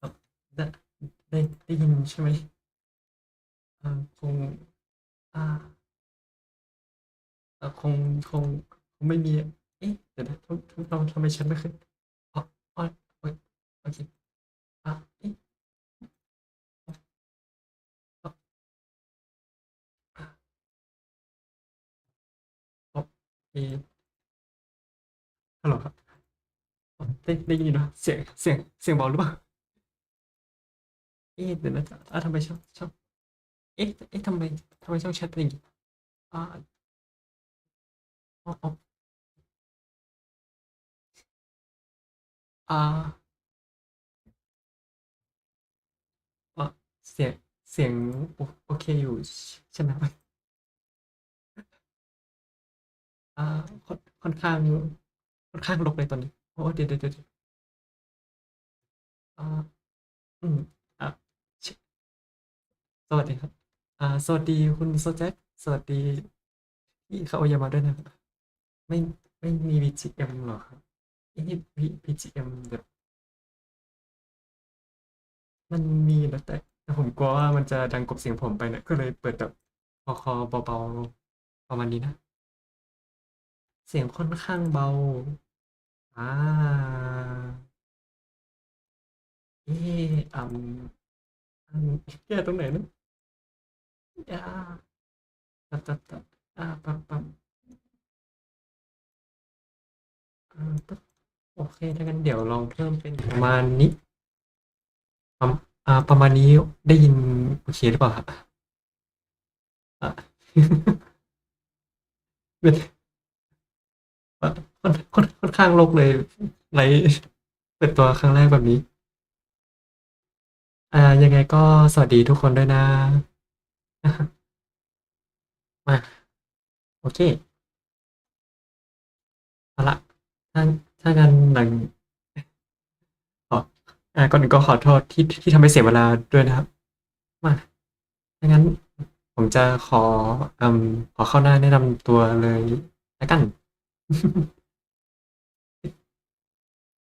ครับได้ได้ได้ยินใช่ไหมอ่าคงอ่าอ่าคงคงคงไม่มี เอ๊ะเดี๋ยวนะทำทำทำทำไมฉันไม่ขึ้นอ๋ออ๋อโอโอเคอะเอ๊ะอ๋ออ๋ออะโอเคฮัลโหลครับ ได้ได้ยินนะเสียงเสียงเสียงเบาหรือเปล่าเอ๊ะเดี๋ยวนะอะทำไมช่องช่องเอ๊ะเอ๊ะทำไมทำไมช่องแชทเป็นอย่างนี้อ่าอ๋ออ่าอะเสียงเสียงโอเคอยู่ใช่ไหมอ่าค่อนข้างค่อนข้างรกเลยตอนนี้ เดี๋ยวเดี๋ยวเดี๋ยวเดี๋ยวอ่าอืมอะชิสวัสดีครับ อ่า สวัสดีคุณโซแจ็คสวัสดีพี่คาโอยามาด้วยนะครับไม่ไม่มี BGM หรอครับนี่ BGM เดี๋ยวมันมีนะแต่แต่ผมกลัวว่ามันจะดังกบเสียงผมไปนะก็เลยเปิดแบบคอคอเบาๆประมาณนี้นะ เสียงค่อนข้างเบา อ่าเอ๊ะอืมอืมแก้ตรงไหนนะอ่าตัดตัดตัดอ่าปั๊มปั๊มอ่าปึ๊บโอเคถ้างั้นเดี๋ยวลองเพิ่มเป็นประมาณนี้ประมอ่าประมาณนี้ได้ยินโอเคหรือเปล่าครับอะ เป็น ค่อนค่อนค่อนข้างโลกเลยไลฟ์เปิดตัวครั้งแรกแบบนี้ อ่า ยังไงก็สวัสดีทุกคนด้วยนะ มา โอเคเอาละถ้าถ้างั้นหลังขออ่าก่อนอื่นก็ขอโทษที่ที่ทำให้เสียเวลาด้วยนะครับ มาถ้างั้นผมจะขออืมขอเข้าหน้าแนะนำตัวเลยแล้วกัน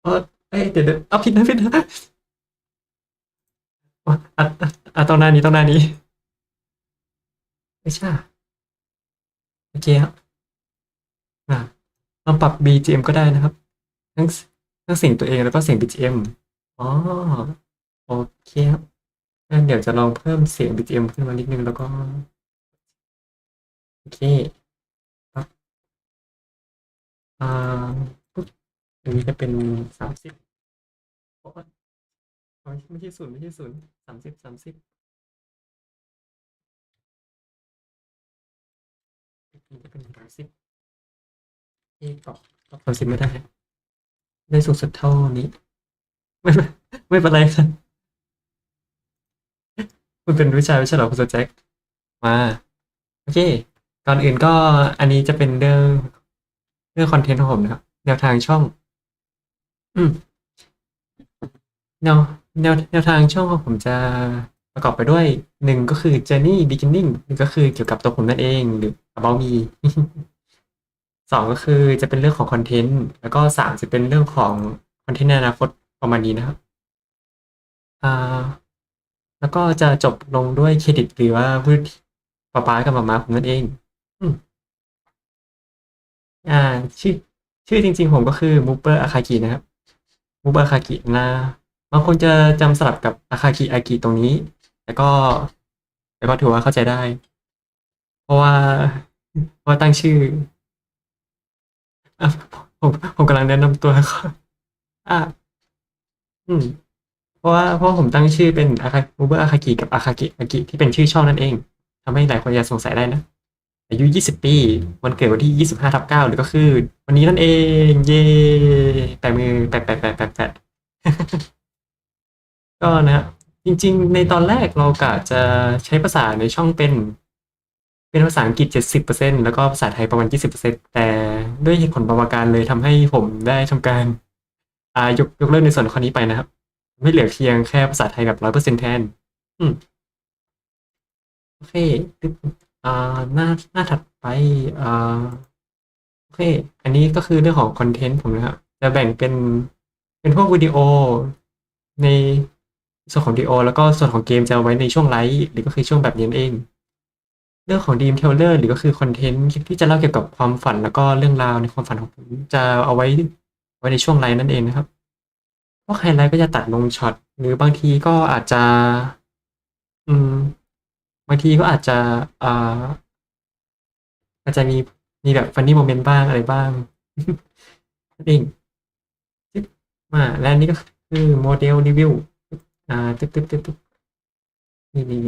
เออเอ้ยเดี๋ยวเดี๋ยวเอาผิดนะผิดนะอะอะอะตรงหน้านี้ตรงหน้านี้ ไม่ใช่โอเคครับอ่าลองปรับ BGM ก็ได้นะครับ ทั้งทั้งเสียงตัวเองแล้วก็เสียง BGM อ๋อโอเคครับงั้นเดี๋ยวจะลองเพิ่มเสียง BGM ขึ้นมานิดนึงแล้วก็ โอเคครับอ่า ปุ๊บอันนี้จะเป็นสามสิบโอ้ยไม่ใช่ศูนย์ไม่ใช่ศูนย์สามสิบสามสิบอันนี้จะเป็นสามสิบเอตอบตอบสามสิบไม่ได้ ได้สูงสุดเท่านี้ ไม่ไม่เป็นไรครับมันเป็นวิชาไม่ใช่หรอคุณโซแจ็คมาโอเค ก่อนอื่นก็อันนี้จะเป็นเรื่องเรื่องคอนเทนต์ของผมนะครับ แนวทางช่อง อืมแนวแนวแนวทางช่องของผมจะประกอบไปด้วยหนึ่งก็คือ journey beginning หนึ่งก็คือเกี่ยวกับตัวผมนั่นเองหรือ about me สองก็คือจะเป็นเรื่องของคอนเทนต์แล้วก็สามจะเป็นเรื่องของคอนเทนต์ในอนาคตประมาณนี้นะครับอ่าแล้วก็จะจบลงด้วยเครดิตหรือว่าพูดป๊าป๊ากับมามาผมนั่นเองอ่าชื่อชื่อจริง ๆ ผมก็คือมูเปอร์อาคากินะครับ มูเปอร์อาคากินะบางคนจะจำสลับกับอาคากิอากิตรงนี้ แต่ก็ แต่ก็ถือว่าเข้าใจได้ เพราะว่าเพราะว่าตั้งชื่ออผมผมกำลังแนะนำตัวก่อนอะอืมเพราะว่าเพราะผมตั้งชื่อเป็นอาคามูเบอร์อาคากิกับอาคากิอากิที่เป็นชื่อช่องนั่นเองทำให้หลายคนจะสงสัยได้นะ อายุ 20 ปี วันเกิดวันที่ 25ทับ9หรือก็คือ วันนี้นั่นเอง เย่แปะมือแปะแปะแปะแปะแปะก็นะ จริง ๆ ในตอนแรกเรากะจะใช้ภาษาในช่องเป็น เป็นภาษาอังกฤษ 70%แล้วก็ภาษาไทยประมาณ 20%แต่ด้วยเหตุผลบางประการเลยทำให้ผมได้ทำการอ่ายกยกเลิกในส่วนข้อนี้ไปนะครับ ไม่เหลือเพียงแค่ภาษาไทยแบบ 100%แทน อืมโอเค อ่าหน้าหน้าถัดไปอ่าโอเค อันนี้ก็คือเรื่องของคอนเทนต์ผมนะครับจะแบ่งเป็นเป็นพวกวิดีโอในส่วนของดีโอแล้วก็ส่วนของเกมจะเอาไว้ในช่วงไลฟ์หรือก็คือช่วงแบบนี้นั่นเอง เรื่องของดีมเทเลอร์หรือก็คือคอนเทนต์ที่จะเล่าเกี่ยวกับความฝันแล้วก็เรื่องราวในความฝันของผมจะเอาไว้ไว้ในช่วงไลฟ์นั่นเองนะครับพวกไฮไลท์ก็จะตัดลงช็อตหรือบางทีก็อาจจะ อืม บางทีก็อาจจะอ่าอาจจะมีมีแบบฟันนี่โมเมนต์บ้างอะไรบ้างนั่นเองจึ๊บมาและนี่ก็คือโมเดลรีวิวอ่าตึ๊บตึ๊บตึ๊บตึ๊บนี่นี่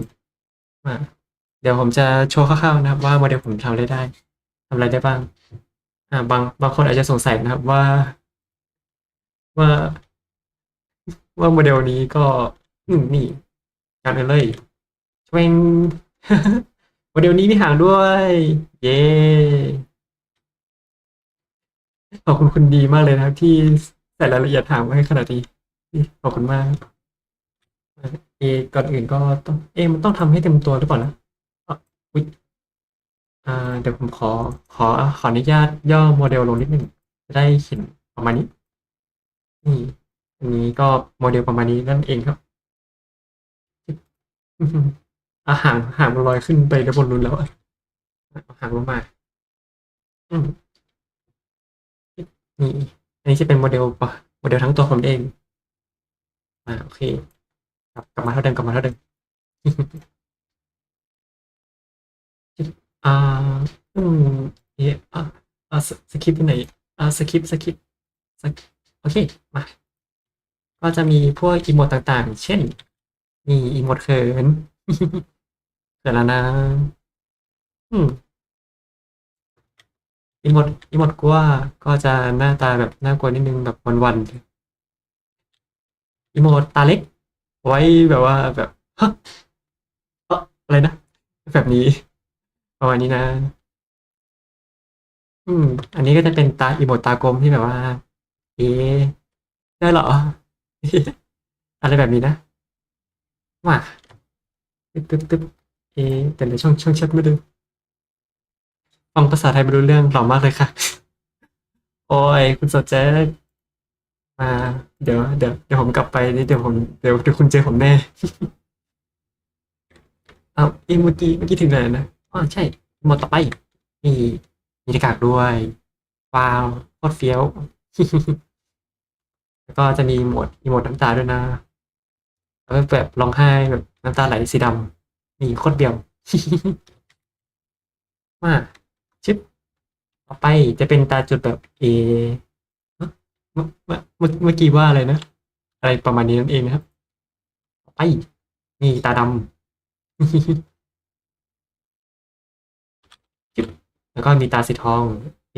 มาเดี๋ยวผมจะโชว์คร่าวๆนะครับ ว่าโมเดลผมทำอะไรได้ทำอะไรได้บ้าง อ่า บางบางคนอาจจะสงสัยนะครับว่า ว่าว่าโมเดลนี้ก็อืมนี่การเลย เวงโมเดลนี้มีหางด้วย เย้ขอบคุณคุณดีมากเลยนะครับที่ใส่รายละเอียดหางมาให้ขนาดนี้ขอบคุณมากเอก่อนอื่นก็ต้อง เอมันต้องทำให้เต็มตัวหรือเปล่านะอะอุ๊ยอ่าเดี๋ยวผมขอ ขอขออนุญาตย่อโมเดลลงนิดนึงจะได้เห็นประมาณนี้ นี่ อันนี้ก็โมเดลประมาณนี้นั่นเองครับ อะหางหางมันลอยขึ้นไปด้านบนนู้นแล้วอะเอาหางลงมา อืมนี่อันนี้จะเป็นโมเดลปะโมเดลทั้งตัวผมเอง อ่าโอเคกลับกลับมาเท่าเดิมกลับมาเท่าเดิมอ่าอืมเอะอะอะสคริปต์ที่ไหนอ่าสคริปต์สคริปต์โอเคมาก็จะมีพวกอีโมดต่างๆ เช่นนี่อีโมดเขิน เขินแล้วนะ อืมอีโมดอีโมดกลัวก็จะหน้าตาแบบน่ากลัวนิดนึงแบบวันๆอีโมดตาเล็ก ไว้แบบว่าแบบฮะเอ่ออะไรนะ แบบนี้ประมาณนี้นะ อืม อันนี้ก็จะเป็นตาอีโมดตากลมที่แบบว่า เอ๊ได้เหรอ อะไรแบบนี้นะมาตึ๊บตึ๊บตึ๊บ เอ๊แต่ในช่องช่องแชทไม่ดูฟังภาษาไทยไม่รู้เรื่องหล่อมากเลยค่ะ โอ้ย คุณโซแจ๊มาเดี๋ยวเดี๋ยวเดี๋ยวผมกลับไปนี่เดี๋ยวผมเดี๋ยวเดี๋ยวคุณเจอผมแน่อาเอ้เมื่อกี้เมื่อกี้ถึงไหนนะอ๋อใช่หมดต่อไปนี่มีหน้ากากด้วยว้าวโคตรเฟี้ยว แล้วก็จะมีโหมดมีโหมดน้ำตาด้วยนะแล้วแบบร้องไห้แบบน้ำตาไหลสีดำ นี่โคตรเบียว มาชึบต่อไปจะเป็นตาจุดแบบเอเมื่อกี้ว่าอะไรนะ อะไรประมาณนี้นั่นเองนะครับ ต่อไป นี่ตาดำจึ๊บแล้วก็มีตาสีทองเอ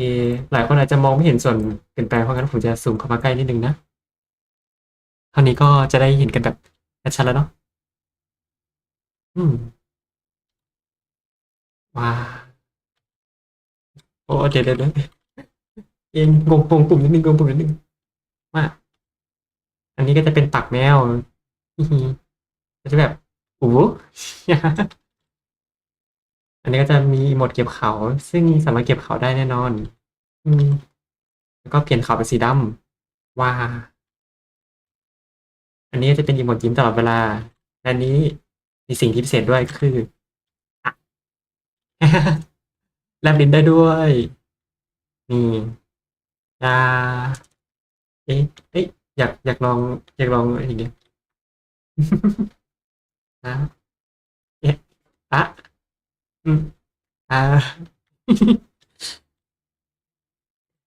หลายคนอาจจะมองไม่เห็นส่วนเปลี่ยนแปลงเพราะงั้นผมจะซูมเข้ามาใกล้นิดนึงนะเท่านี้ก็จะได้เห็นกันแบบชัดแล้วเนาะอืม ว้าโอ้เดี๋ยวเดี๋ยวเดี๋ยเอ็นงงงงปุ่มนิดนึงงงปุ่มนิดนึงมาอันนี้ก็จะเป็นปากแมวก็จะแบบโอ้โหอันนี้ก็จะมีโหมดเก็บเขา ซึ่งสามารถเก็บเขาได้แน่นอน อืมแล้วก็เปลี่ยนเขาเป็นสีดำว้าอันนี้จะเป็นอีโมดยิ้มตลอดเวลาและอันนี้มีสิ่งที่พิเศษด้วยคือ แลบลิ้นได้ด้วย นี่ยาเอ๊ะเอ๊ะอยากอยากลอง อยากลองอย่างเงี้ยนะเอ๊ะอะอืมอ่า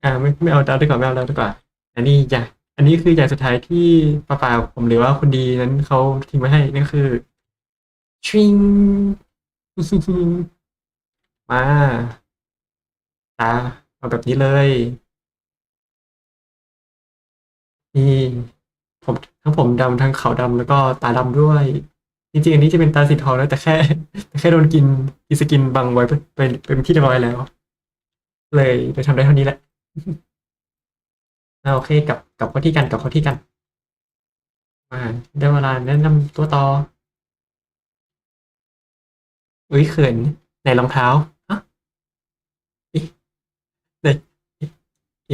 อ่าไม่ไม่เอาดาวดีกว่าไม่เอาดาวดีกว่า อันนี้อยาอันนี้คืออย่างสุดท้ายที่ป้าป่าผมหรือว่าคนดีนั้นเขาทิ้งไว้ให้นั่นคือชิง มาตาเอาแบบนี้เลย นี่ ผมทั้งผมดำทั้งขาวดำแล้วก็ตาดำด้วย จริงๆ อันนี้จะเป็นตาสีทองนะแต่แค่ แต่แค่โดนกินอีสกินบังไว้เป็นเป็นที่เรียบร้อยแล้ว เลยเลยทำได้เท่านี้แหละอ่าโอเคกับกับข้าที่กันกับข้าที่กันมาได้เวลาแนะนำตัวต่ออุ้ยเขินไหนรองเท้าฮะเอ๊ะไหน เอ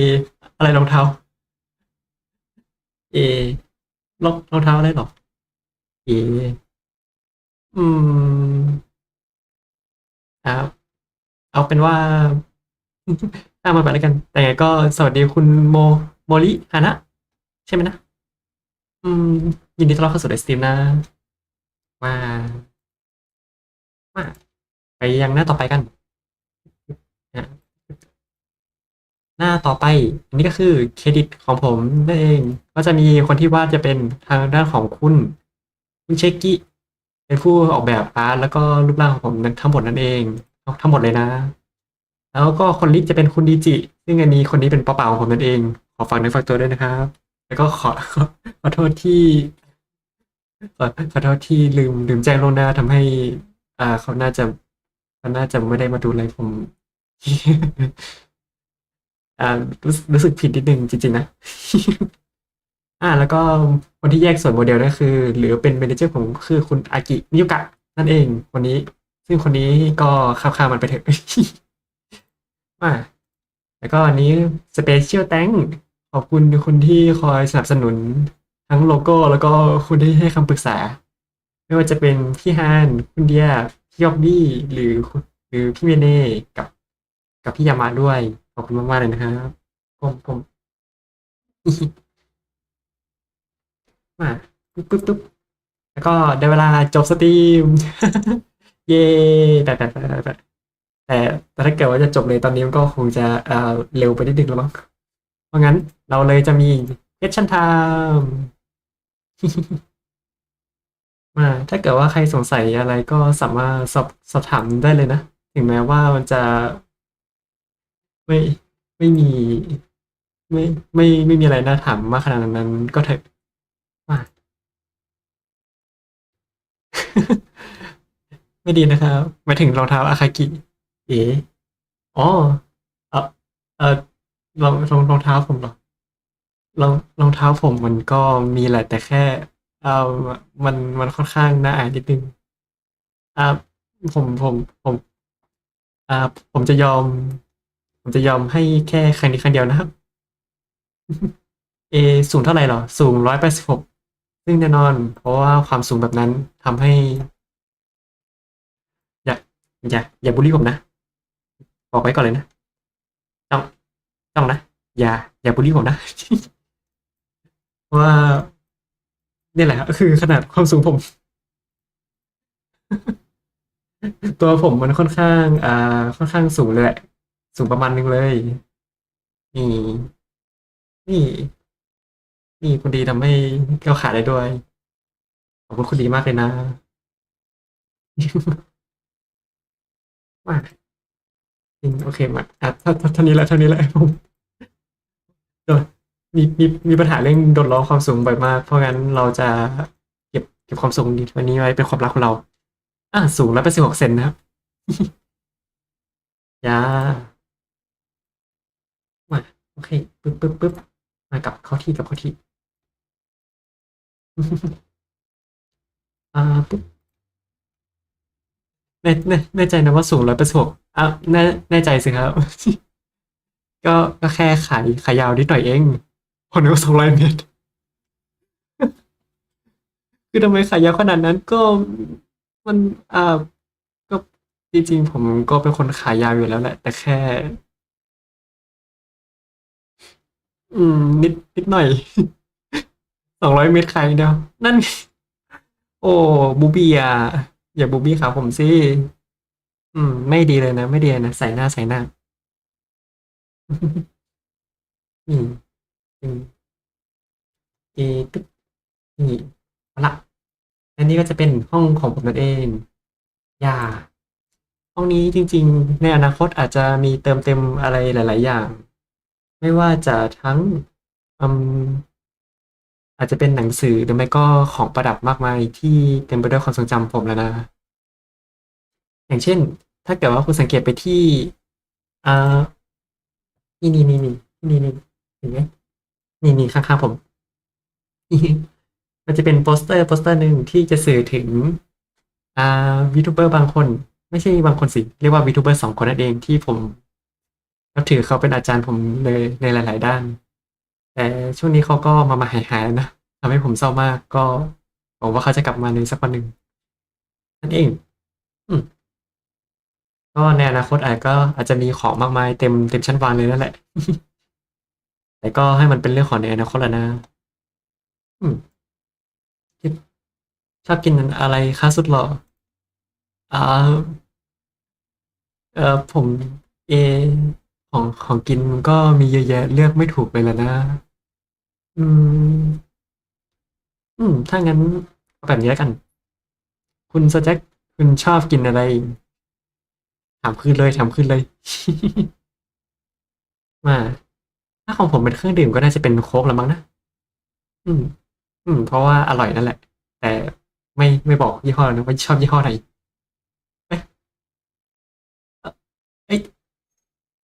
อะไรรองเท้า เอรองรองเท้าอะไรหรอ เอ อืมอ่าเอาเป็นว่าตามมาไปแล้วกัน แต่ไงก็สวัสดีคุณโมโมริฮานะ ใช่ไหมนะ อืม ยินดีต้อนรับเข้าสู่เดสตีมนะมามาไปยังหน้าต่อไปกันอะ หน้าต่อไปอันนี้ก็คือเครดิตของผมนั่นเอง ก็จะมีคนที่วาดจะเป็นทางด้านของคุณคุณเชกิเป็นผู้ออกแบบอาร์ตแล้วก็รูปร่างของผมทั้งหมดนั่นเองทั้งหมดเลยนะ แล้วก็คนลิจะเป็นคุณดีจิ ซึ่งอันนี้คนนี้เป็นเป่าของผมนั่นเอง ขอฝากในอฝากตัวด้วยนะครับ แล้วก็ขอขอโทษที่ขอขอโทษที่ลืมลืมแจ้งล่วงหน้าทำให้ อ่าเขาน่าจะเขาน่าจะไม่ได้มาดูอะไรผม อ่ารู้สึกรู้สึกผิดนิดนึงจริงๆนะอ่า แล้วก็คนที่แยกส่วนโมเดลนั่นคือ หรือเป็นเมเนเจอร์ผมคือคุณอากิมิยุกะนั่นเองคนนี้ ซึ่งคนนี้ก็ข้ามๆมันไปเถอะอ่าแล้วก็อันนี้ Special Thank ขอบคุณคุณที่คอยสนับสนุนทั้งโลโก้ แล้วก็คุณที่ให้คำปรึกษา ไม่ว่าจะเป็นพี่ฮานคุณเดียพี่ยอบบี้หรือหรือพี่เมเน่กับ กับพี่ยามาด้วย ขอบคุณมากๆเลยนะครับผมผมมาปึ๊บปึ๊บปึ๊บแล้วก็ได้เวลาจบสตรีม เย้แต่แต่แต่แต่แต่แต่ถ้าเกิดว่าจะจบเลยตอนนี้มันก็คงจะเอ่อเร็วไปนิดนึงแล้วมั้งเพราะงั้นเราเลยจะมี question time มาถ้าเกิดว่าใครสงสัยอะไรก็สามารถสอบสอบถามได้เลยนะ ถึงแม้ว่ามันจะ ไม่ไม่มี ไม่ไม่ไม่มีอะไรน่าถามมากขนาดนั้นก็เถอะมาไม่ดีนะครับหมายถึงรองเท้าอาคากิ เอ๋อ๋อเออเออรองรองรองเท้าผมหรอรองรองเท้าผมมันก็มีแหละแต่แค่เออมันมันค่อนข้างน่าอายนิดนึงอ่าผมผมผมอ่าผมจะยอม ผมจะยอมให้แค่ครั้งนี้ครั้งเดียวนะครับ เอสูงเท่าไหร่หรอ สูงร้อยแปดสิบหกซึ่งแน่นอน เพราะว่าความสูงแบบนั้นทำให้ อย่า อย่า อย่าบูลลี่ผมนะ บอกไว้ก่อนเลยนะ ต้อง ต้องนะ อย่า อย่าบูลลี่ผมนะว่าเนี่ยแหละครับคือขนาดความสูงผม ตัวผมมันค่อนข้าง อ่า ค่อนข้างสูงเลยแหละ สูงประมาณนึงเลย นี่ นี่ นี่คุณดีทำให้ก้าขาได้ด้วย ขอบคุณคุณดีมากเลยนะ มากจริงโอเคมาอะเท่าท่านี้แหละเท่านี้แหละผมโดนมีมีมีปัญหาเรื่องโดนล้อความสูงบ่อยมาก เพราะงั้นเราจะเก็บเก็บความสูงนี้วันนี้ไว้เป็นความลับของเรา อะสูงร้อยแปดสิบหกเซนนะครับ ยามา โอเคปึ๊บปึ๊บปึ๊บมากับเข้าที่กับเข้าที่อ่าปุ๊บแน่แน่แน่ใจนะว่าสูงร้อยแปดสิบอะแน่แน่ใจสิครับ ก็ก็แค่ขายขายาวนิดหน่อยเองพอนึกว่าสองร้อยเมตรคือทำไมขายยาวขนาดนั้นก็มันอ่าก็จริงๆผมก็เป็นคนขายาวอยู่แล้วแหละ แต่แค่ อืม นิดนิดหน่อยสองร้อยเมตรขายอย่างเดียวนั่น โอ้บูบี้อะอย่าบูบี้ขาผมสิ อืม ไม่ดีเลยนะ ไม่ดีนะ ใส่หน้าใส่หน้านี่อืมเอตึ๊บนี่เอาละอันนี้ก็จะเป็นห้องของผมนั่นเอง อย่า ห้องนี้จริง ๆ ในอนาคตอาจจะมีเติมเต็มอะไรหลาย ๆ อย่าง ไม่ว่าจะทั้งอาจจะเป็นหนังสือหรือไม่ก็ของประดับมากมายที่เต็มไปด้วยความทรงจำผมแล้วนะ อย่างเช่น ถ้าเกิดว่าคุณสังเกตไปที่อ่านี่นี่นี่นี่นี่นี่เห็นไหมนี่นี่ข้างๆผม มันจะเป็นโปสเตอร์โปสเตอร์หนึ่งที่จะสื่อถึงอ่าวีทูเบอร์บางคน ไม่ใช่บางคนสิ เรียกว่าวีทูเบอร์สองคนนั่นเองที่ผม นับถือเขาเป็นอาจารย์ผมเลยในหลาย ๆ ด้าน แต่ช่วงนี้เขาก็มามาหายๆแล้วนะทำให้ผมเศร้ามากก็หวังว่าเขาจะกลับมาในสักวันหนึ่งนั่นเอง อืมก็ในอนาคตอาจก็อาจจะมีของมากมายเต็มเต็มชั้นวางเลยนั่นแหละ แต่ก็ให้มันเป็นเรื่องของในอนาคตแล้วนะ อืมชอบกินอะไรคะสุดหรออ่าเออผม เอ ของของกินมันก็มีเยอะแยะเลือกไม่ถูกเลยแหละนะ อืม อืม ถ้างั้นเอาแบบนี้แล้วกัน คุณสแจ็คคุณชอบกินอะไร ถามคืนเลยถามคืนเลย มาถ้าของผมเป็นเครื่องดื่มก็น่าจะเป็นโค้กละมั้งนะ อืม อืม เพราะว่าอร่อยนั่นแหละ แต่ไม่ไม่บอกยี่ห้อนะว่าชอบยี่ห้อไหน เอ๊ะเอ๊ะ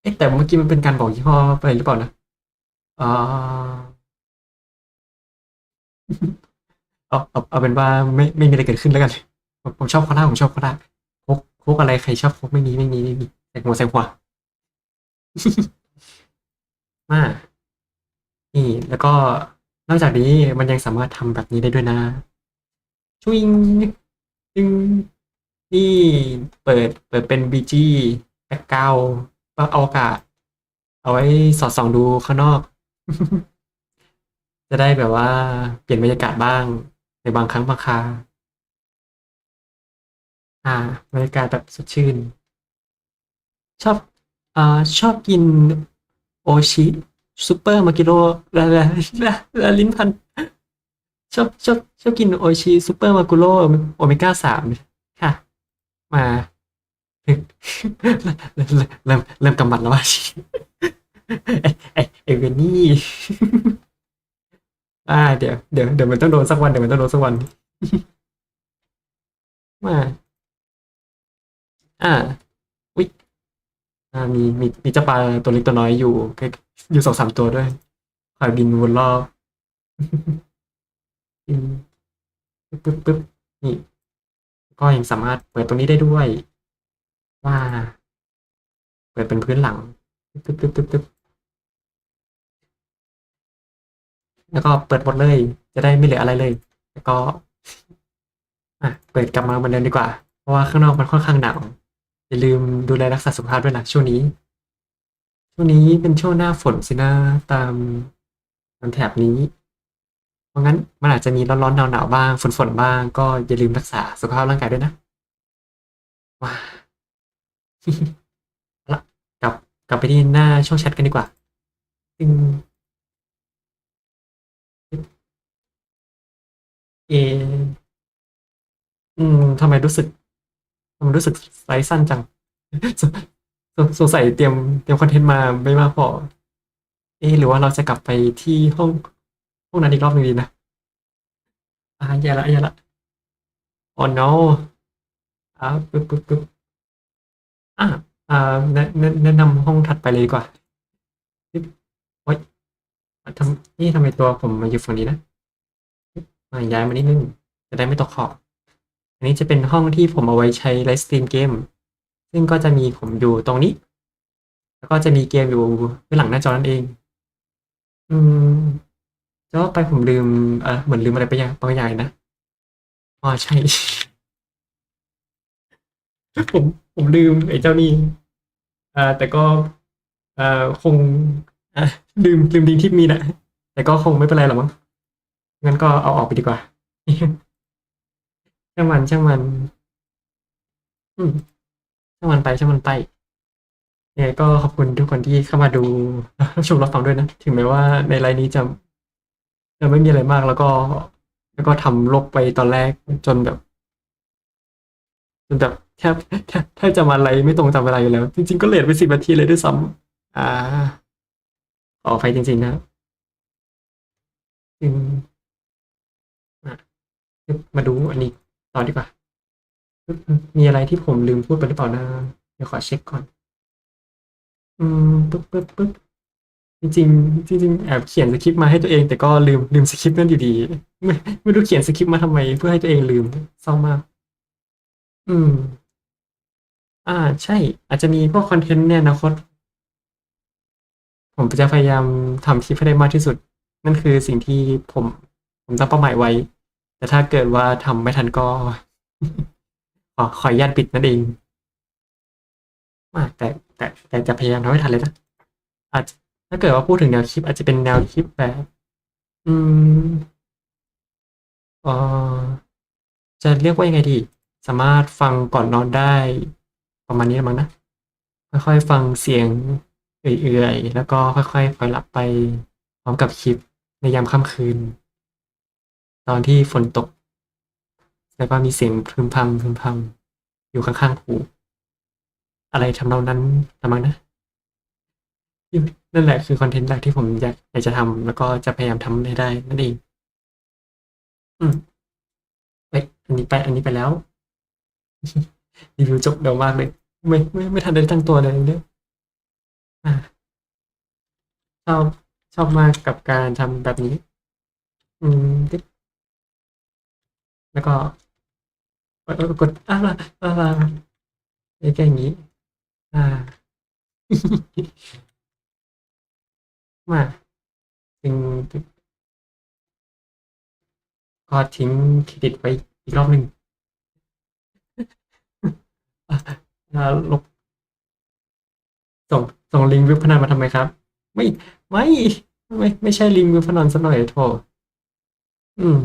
เอ๊ะแต่เมื่อกี้มันเป็นการบอกยี่ห้อไปหรือเปล่านะอ๋อเอาเอาเอาเป็นว่าไม่ไม่มีอะไรเกิดขึ้นแล้วกันผมผมชอบโคลาผมชอบโคลาโคกโคกอะไรใครชอบโคกไม่มีไม่มีไม่มีใส่หัวใส่หัวมานี่แล้วก็นอกจากนี้มันยังสามารถทำแบบนี้ได้ด้วยนะชวิงจึงนี่เปิดเปิดเป็นบีจีแบ็กกราว ก็อวกาศเอาไว้สอดส่องดูข้างนอก จะได้แบบว่าเปลี่ยนบรรยากาศบ้างในบางครั้งบางคราอ่าบรรยากาศแบบสดชื่น ชอบอ่าชอบกินโอชิซูเปอร์มากิโลละละละละลิ้นพัน ชอบชอบชอบกินโอชิซูเปอร์มากุโรโอเมก้าสามค่ะ มา เริ่มเริ่มกำมัดแล้วว่าไอไอเวนี่อ่าเดี๋ยวเดี๋ยวเดี๋ยวมันต้องโดนสักวันเดี๋ยวมันต้องโดนสักวันมาอ่าอุ๊ยอ่ามีมีมีเจ้าปลาตัวเล็กตัวน้อยอยู่อยู่สองสามตัวด้วยคอยบินวนรอบปึ๊บปึ๊บปึ๊บนี่ก็ยังสามารถเปิดตรงนี้ได้ด้วย ว่าเปิดเป็นพื้นหลังปึ๊บปึ๊บปึ๊บปึ๊บแล้วก็เปิดหมดเลย จะได้ไม่เหลืออะไรเลย แล้วก็ อะ เปิดกลับมาเหมือนเดิมดีกว่า เพราะว่าข้างนอกมันค่อนข้างหนาว อย่าลืมดูแลรักษาสุขภาพด้วยนะช่วงนี้ ช่วงนี้เป็นช่วงหน้าฝนสินะตามตามแถบนี้ เพราะงั้นมันอาจจะมีร้อนๆหนาวๆบ้าง ฝนๆบ้าง ก็อย่าลืมรักษาสุขภาพร่างกายด้วยนะว้าเอา ละกลับกลับไปที่หน้าช่องแชทกันดีกว่าซึ่งเออืมทำไมรู้สึกทำไมรู้สึกไซส์สั้นจังสสสงสัยเตรียมเตรียมคอนเทนต์มาไม่มากพอ เอหรือว่าเราจะกลับไปที่ห้องห้องนั้นอีกรอบหนึ่งดีนะอ่าแย่ละแย่ละ oh no อ่าปึ๊บปึ๊บปึ๊บ อ่าอ่าแนะแนะแนะนำห้องถัดไปเลยดีกว่าโอ๊ยทำนี่ทำไมตัวผมมาอยู่ฝั่งนี้นะมาย้ายมานิดนึงจะได้ไม่ตกขอบ อันนี้จะเป็นห้องที่ผมเอาไว้ใช้ไลฟ์สตรีมเกม ซึ่งก็จะมีผมอยู่ตรงนี้ แล้วก็จะมีเกมอยู่เบื้องหลังหน้าจอนั่นเอง อืมจะว่าไปผมลืมเออเหมือนลืมอะไรไปอย่างบางอย่างนะอ๋อใช่ ผม ผมลืมไอ้เจ้านี่อ่า แต่ก็อ่าคงอ่าลืมลืมดีที่มีนะแต่ก็คงไม่เป็นไรหรอกมั้งงั้นก็เอาออกไปดีกว่าช่างมันช่างมัน อืมช่างมันไปช่างมันไปยังไงก็ขอบคุณทุกคนที่เข้ามาดูรับชมรับฟังด้วยนะ ถึงแม้ว่าในไลน์นี้จะจะไม่มีอะไรมากแล้วก็ แล้วก็ทำลบไปตอนแรกจนแบบจนแบบ แทบแทบแทบจะมาไลฟ์ไม่ตรงตามเวลาอยู่แล้ว จริง ๆ ก็เลทไปสิบนาทีเลยด้วยซ้ำอ่าออภัยจริง ๆ นะครับอืมอะมาดูอันนี้ต่อดีกว่า มีอะไรที่ผมลืมพูดไปหรือเปล่านะ เดี๋ยวขอเช็คก่อน อืมปึ๊บปึ๊บปึ๊บจริงๆจริงๆแอบเขียนสคริปต์มาให้ตัวเอง แต่ก็ลืมลืมสคริปต์นั่นอยู่ดีไม่ไม่รู้เขียนสคริปต์มาทำไม เพื่อให้ตัวเองลืมเศร้ามาก อืม อ่า ใช่ อาจจะมีพวกคอนเทนต์ในอนาคต ผมจะพยายามทำคลิปให้ได้มากที่สุด นั่นคือสิ่งที่ผม ผมตั้งเป้าหมายไว้ แต่ถ้าเกิดว่าทำไม่ทันก็ ขอขออนุญาตปิดนั่นเองมาแต่แต่แต่จะพยายามทำให้ทันเลยนะอาจจะถ้าเกิดว่าพูดถึงแนวคลิป อาจจะเป็นแนวคลิปแบบ อืมเออจะเรียกว่ายังไงดี สามารถฟังก่อนนอนได้ ประมาณนี้มั้งนะ ค่อยๆ ฟังเสียงเอื่อยๆ แล้วก็ค่อยๆปล่อยหลับไปพร้อมกับคลิปในยามค่ำคืน ตอนที่ฝนตก แล้วก็มีเสียงพึมพำพึมพำอยู่ข้างๆหูอะไรทำนองนั้นละมั้งนะนั่นแหละคือคอนเทนต์หลักที่ผมอยากจะทำแล้วก็จะพยายามทำให้ได้นั่นเอง อืมเฮ้ยอันนี้ไป อันนี้ไปแล้วรีวิวจบเร็วมากเลย ไม่ไม่ไม่ทันได้ตั้งตัวเลยเนี่ยชอบชอบมากกับการทำแบบนี้ อืมแล้วก็เออเออกดอ่าอ่าแค่อย่างนี้ อ่า มาถึงก็ทิ้งเครดิตไว้อีกรอบหนึ่ง ลบส่งส่งลิงก์เว็บพนันมาทำไมครับ ไม่ไม่ไม่ไม่ใช่ลิงก์เว็บพนันซะหน่อยโถอืม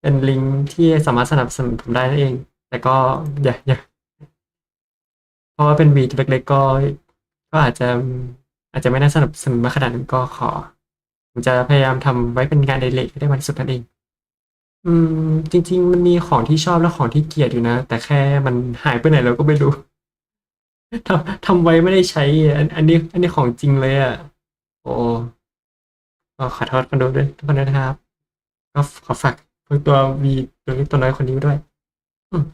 เป็นลิงก์ที่สามารถสนับสนุนผมได้นั่นเอง แต่ก็อย่าอย่าเพราะว่าเป็นวีเล็กๆก็ ก็อาจจะอาจจะไม่น่าสนับสนุนมาขนาดนั้นก็ขอ ผมจะพยายามทำไว้เป็นงานอดิเกให้ได้วันสุดนั่นเอง อืม จริง ๆ มันมีของที่ชอบและของที่เกลียดอยู่นะ แต่แค่มันหายไปไหนเราก็ไม่รู้ ทำทำไว้ไม่ได้ใช้อันอันนี้ อันนี้ของจริงเลยอะโอ้ก็ขอโทษคนดูด้วยทุกคนด้นะครับ ก็ขอฝากพวกตัววีตัวเล็กตัวน้อยคนนี้ด้วยอืม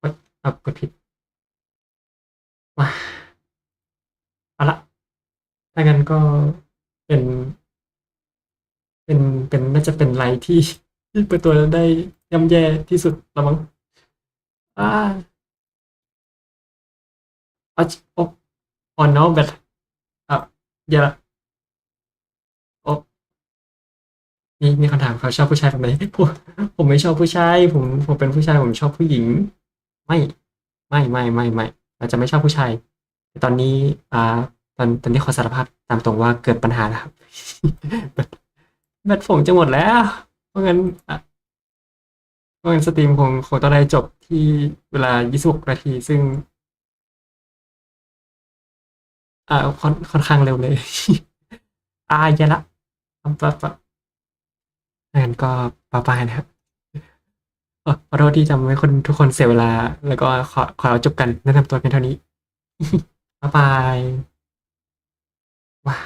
กดเอากดผิดว้าเอาละถ้างั้นก็เป็น เป็นเป็นน่าจะเป็นไลฟ์ที่ที่เปิดตัวได้ย่ำแย่ที่สุดแล้วมั้ง อาอาจโอ้ oh no but อ่าแย่แล้วโอ้มีมีคำถามเขาชอบผู้ชายแบบไหนผมผมไม่ชอบผู้ชาย ผมผมเป็นผู้ชายผมชอบผู้หญิง ไม่ ไม่ไม่ไม่ไม่เราจะไม่ชอบผู้ชายแต่ตอนนี้ อ่า ตอนตอนนี้ขอสารภาพตามตรงว่าเกิดปัญหาแล้วครับแบตแบตผมจะหมดแล้ว เพราะงั้น อะเงั้นสตรีมคงคงต้องได้จบที่เวลา 26 นาที ซึ่ง อ่าค่อนค่อนข้างเร็วเลย อาย่แล้วปั๊บปั๊บงั้นก็บายบายนะครับขอโทษที่ทำให้คนทุกคนเสียเวลา แล้วก็ขอขอเราจบกันแนะนำตัวเพียงเท่านี้ บ๊ายบายว้า